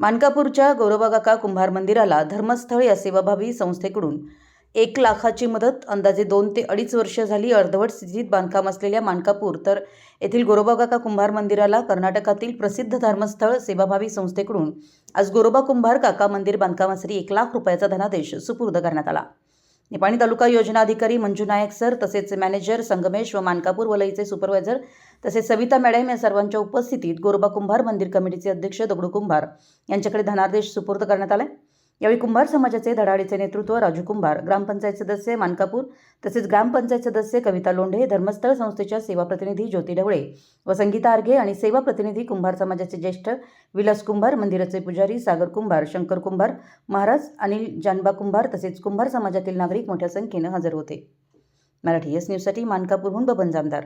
मानकापूरच्या गौरवाकाका कुंभार मंदिराला धर्मस्थळ या सेवाभावी संस्थेकडून एक लाखाची मदत अंदाजे दोन ते अडीच वर्ष झाली अर्धवट स्थितीत बांधकाम असलेल्या मानकापूर. तर येथील गोरोबाकाका कुंभार मंदिराला कर्नाटकातील प्रसिद्ध धर्मस्थळ सेवाभावी संस्थेकडून आज गोरोबा कुंभार काका मंदिर बांधकामासाठी एक लाख रुपयाचा धनादेश सुपूर्द करण्यात आला. निपाणी तालुका योजना अधिकारी मंजू नायक सर तसेच मॅनेजर संगमेश व मानकापूर वलईचे सुपरवायझर तसेच सविता मॅडम या सर्वांच्या उपस्थितीत गोरोबा कुंभार मंदिर कमिटीचे अध्यक्ष दगडू कुंभार यांच्याकडे धनादेश सुपूर्द करण्यात आला यावेळी कुंभार समाजाचे धडाडीचे नेतृत्व राजू कुंभार ग्रामपंचायत सदस्य मानकापूर तसेच ग्रामपंचायत सदस्य कविता लोंढे धर्मस्थळ संस्थेच्या सेवा प्रतिनिधी ज्योती ढवळे व संगीता आर्घे आणि सेवा प्रतिनिधी कुंभार समाजाचे ज्येष्ठ विलास कुंभार मंदिराचे पुजारी सागर कुंभार शंकर कुंभार महाराज अनिल जानबा कुंभार तसेच कुंभार समाजातील नागरिक मोठ्या संख्येनं हजर होते. मराठी एस न्यूजसाठी मानकापूरहून बबन जामदार.